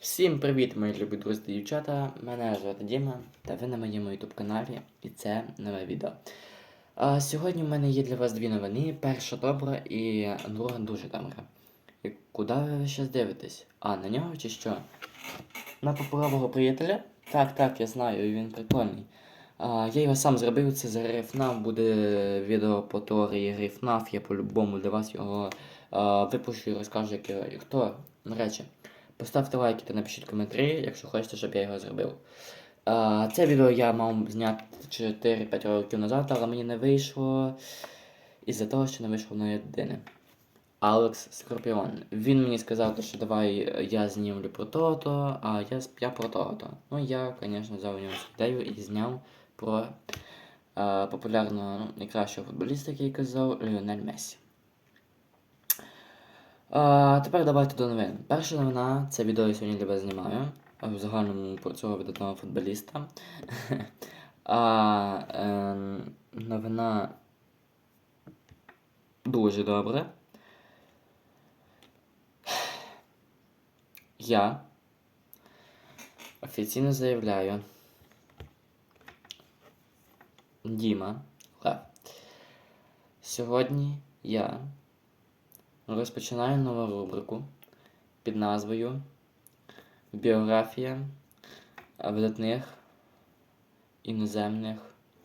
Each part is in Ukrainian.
Всім привіт, мої любі друзі та дівчата. Мене звати Діма, та ви на моєму YouTube каналі, і це нове відео. А, сьогодні в мене є для вас дві новини. Перша добра і друга дуже добра. І куди ви зараз дивитесь? А, на нього чи що? На паперового приятеля? Так, так, я знаю, він прикольний. А, я його сам зробив, це за Рифнаф, буде відео по теорії Рифнаф, я по-любому для вас його а, випущу і розкажу, як і хто, речі. Поставте лайки та напишіть коментарі, якщо хочете, щоб я його зробив. Це відео я мав зняти 4-5 років назад, але мені не вийшло із-за того, що не вийшло на єдине. Алекс Скорпіон. Він мені сказав, що давай я знімлю про то-то, а я, я про то-то. Ну, я, звісно, взяв у нього ідею і зняв про е, популярного ну, найкращого футболіста, який казав, Ліонель Мессі. Тепер давайте до новин. Перша новина це відео я сьогодні для вас знімаю. В загальному про цього видатного футболіста. а, ем, новина дуже добра. Я офіційно заявляю. Діма. Сьогодні я розпочинаю нову рубрику під назвою Біографія видатних іноземних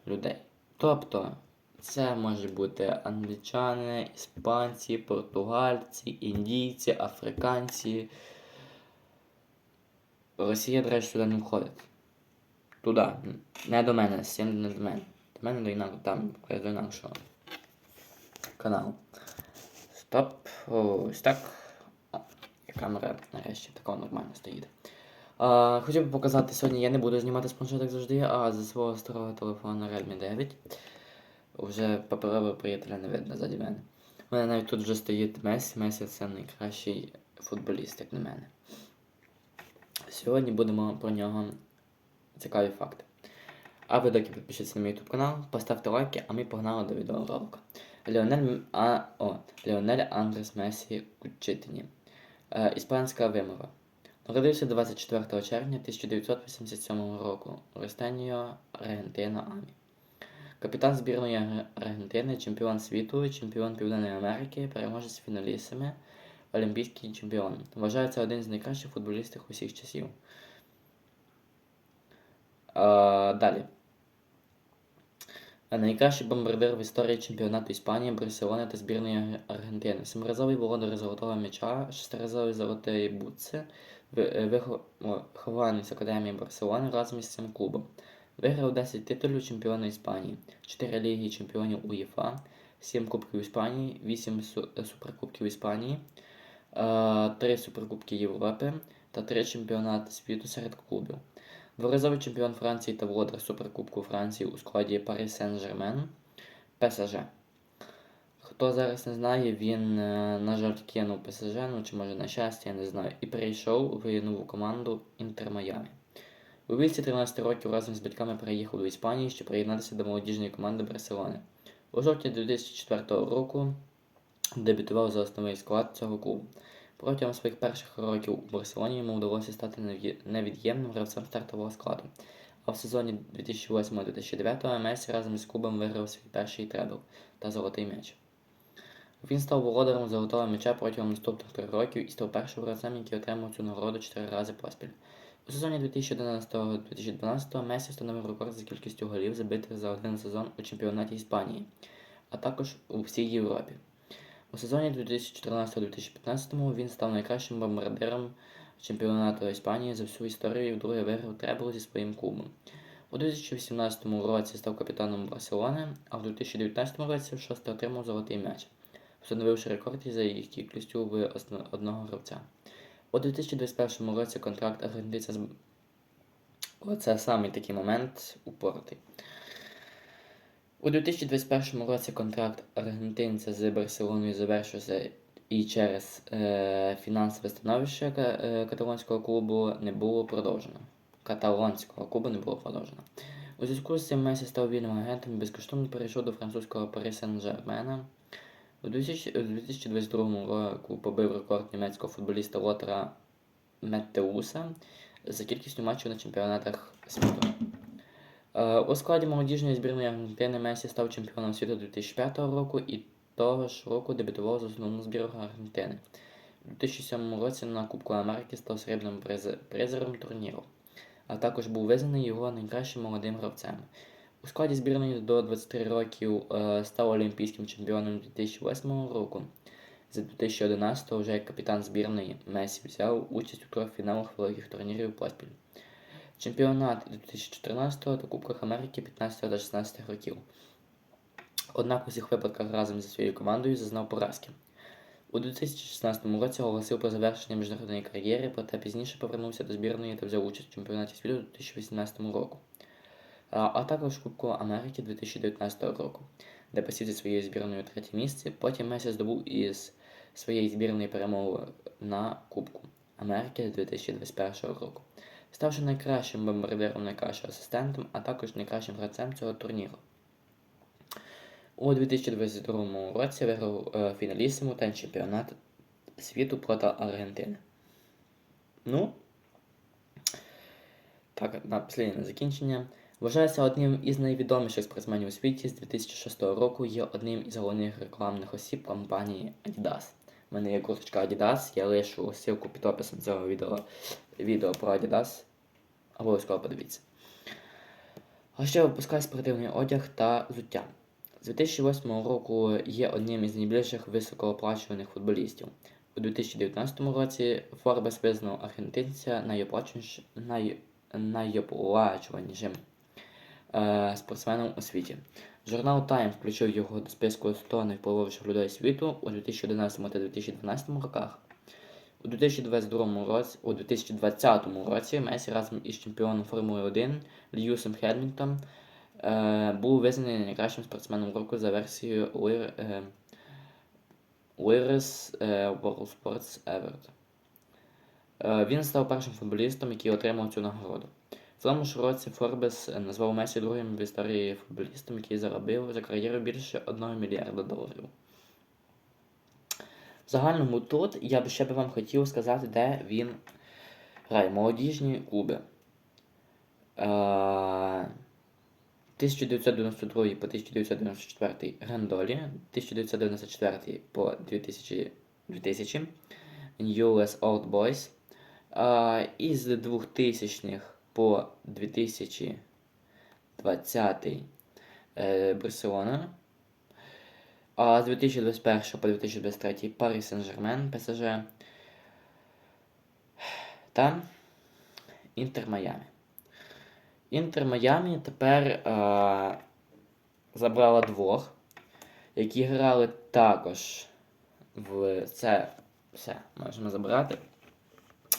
людей. Тобто, це може бути англічани, іспанці, португальці, індійці, африканці. Росія, до речі, туди не входить. Туди. Не до мене, цим не до мене. До мене до інакшого, там до інакшого каналу. Стоп. Ось так. Камера нарешті така нормально стоїть. А, хотів би показати сьогодні, я не буду знімати з планшета, як завжди, а зі свого старого телефону Redmi 9. Вже паперового приятеля не видно ззаді мене. У мене навіть тут вже стоїть Месі. Месі це найкращий футболіст, як на мене. Сьогодні будемо про нього цікаві факти. А ви доки підпишіться на мій YouTube канал, поставте лайки, а ми погнали до відеоролика. Леонель, а, о, Леонель Андрес Месі Кучитині. Е, іспанська вимова. Народився 24 червня 1987 року у Аргентина Амі. Капітан збірної Аргентини, чемпіон світу, чемпіон Південної Америки, переможець фіналісами, олімпійський чемпіон. Вважається один з найкращих футболістів усіх часів. А, далі. А Найкращий бомбардир в історії чемпіонату Іспанії, Барселони та збірної Аргентини. Семиразовий володар золотого м'яча, шестиразовий золотої бутси, е, вихований з Академії Барселони разом із цим клубом. Виграв 10 титулів чемпіона Іспанії, 4 ліги чемпіонів УЄФА, 7 Кубків Іспанії, 8 е, суперкубків Іспанії, 3 суперкубки Європи та 3 чемпіонати світу серед клубів. Дворазовий чемпіон Франції та володар Суперкубку Франції у складі Парі Сен-Жермен ПСЖ. Хто зараз не знає, він, е, на жаль, кинув ПСЖ, ну чи може на щастя, я не знаю, і перейшов в нову команду Інтер Майамі. У віці 13 років разом з батьками переїхав до Іспанії, щоб приєднатися до молодіжної команди Барселони. У жовтні 2004 року дебютував за основний склад цього клубу. Протягом своїх перших років у Барселоні йому вдалося стати невід'ємним гравцем стартового складу. А в сезоні 2008-2009 Месі разом із клубом виграв свій перший требл та золотий м'яч. Він став володарем золотого м'яча протягом наступних трьох років і став першим гравцем, який отримав цю нагороду чотири рази поспіль. У сезоні 2011-2012 Месі встановив рекорд за кількістю голів, забитих за один сезон у чемпіонаті Іспанії, а також у всій Європі. У сезоні 2014-2015 він став найкращим бомбардиром чемпіонату Іспанії за всю історію і вдруге виграв требл зі своїм клубом. У 2018 році став капітаном Барселони, а в 2019 році вшосте отримав золотий м'яч, встановивши рекорд за їх кількістю в одного гравця. У 2021 році контракт аргентинця з Оце саме такий момент упоротий. У 2021 році контракт аргентинця з Барселоною завершився і через е, фінансове становище е, каталонського клубу не було продовжено. Каталонського клубу не було продовжено. У зв'язку з цим Месі став вільним агентом і безкоштовно перейшов до французького Парі Сен-Жермена. У 2022 року побив рекорд німецького футболіста Лотера Метеуса за кількістю матчів на чемпіонатах світу. Е, У складі молодіжної збірної Аргентини Месі став чемпіоном світу 2005 року і того ж року дебютував за основну збірну Аргентини. У 2007 році на Кубку Америки став срібним призером турніру, а також був визнаний його найкращим молодим гравцем. У складі збірної до 23 років е, став олімпійським чемпіоном 2008 року. За 2011 вже як капітан збірної Месі взяв участь у трьох фіналах великих турнірів поспіль. Чемпіонат 2014 та Кубках Америки 15 та 16 років. Однак у всіх випадках разом зі своєю командою зазнав поразки. У 2016 році оголосив про завершення міжнародної кар'єри, проте пізніше повернувся до збірної та взяв участь в чемпіонаті світу 2018 року, а, також Кубку Америки 2019 року, де посів зі своєю збірною третє місце. Потім Месі здобув із своєї збірної перемогу на Кубку Америки 2021 року, ставши найкращим бомбардиром, найкращим асистентом, а також найкращим гравцем цього турніру. У 2022 році виграв е, фіналісиму та чемпіонат світу проти Аргентини. Ну, так, на останнє закінчення. Вважається одним із найвідоміших спортсменів у світі з 2006 року, є одним із головних рекламних осіб компанії Adidas. Мене є курточка Adidas, я лишу ссылку під описом цього відео, відео про Adidas. Обов'язково подивіться. А ще випускає спортивний одяг та взуття. З 2008 року є одним із найбільших високооплачуваних футболістів. У 2019 році Forbes визнав аргентинця найоплачуванішим спортсменом у світі. Журнал Time включив його до списку 100 найвпливовіших людей світу у 2011 та 2012 роках. У 2022 році, у 2020 році Месі разом із чемпіоном Формули 1 Льюісом Хемілтоном е, був визнаний найкращим спортсменом року за версією Lear, е, Lear's е, World Sports Award. Е, він став першим футболістом, який отримав цю нагороду. В тому ж році Форбес назвав Месі другим в історії футболістом, який заробив за кар'єру більше 1 мільярда доларів. В загальному тут я б ще би вам хотів сказати, де він грає. Молодіжні клуби. Е, 1992 по 1994 Грандолі, 1994 по 2000, 2000 Newell's Old Boys, а, із 2000 по 2020 е, Барселона, а з 2021 по 2023 Paris Saint-Germain, ПСЖ та Інтер Майами. Інтер Майамі тепер е, забрала двох, які грали також в це все можемо забрати.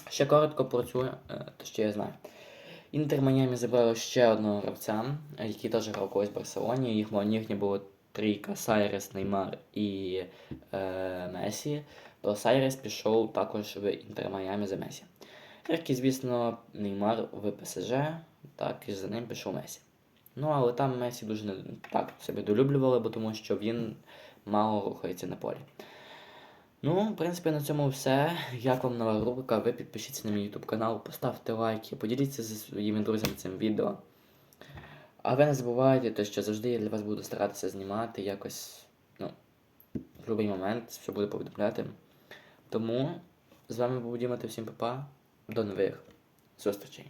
Ще коротко про цю, е, те, що я знаю. Інтер Майамі забрали ще одного гравця, який теж грав колись в Барселоні. Їх їхня було трійка Сайрес, Неймар і е, Месі. То Сайрес пішов також в Інтер Майамі за Месі. Як і, звісно, Неймар в ПСЖ, так і за ним пішов Месі. Ну, але там Месі дуже не так себе долюблювали, бо тому що він мало рухається на полі. Ну, в принципі, на цьому все. Як вам нова рубрика? Ви підпишіться на мій YouTube канал, поставте лайки, поділіться зі своїми друзями цим відео. А ви не забувайте, те, що завжди я для вас буду старатися знімати якось, ну, в будь-який момент все буду повідомляти. Тому з вами був Діма, та всім папа. До нових зустрічей.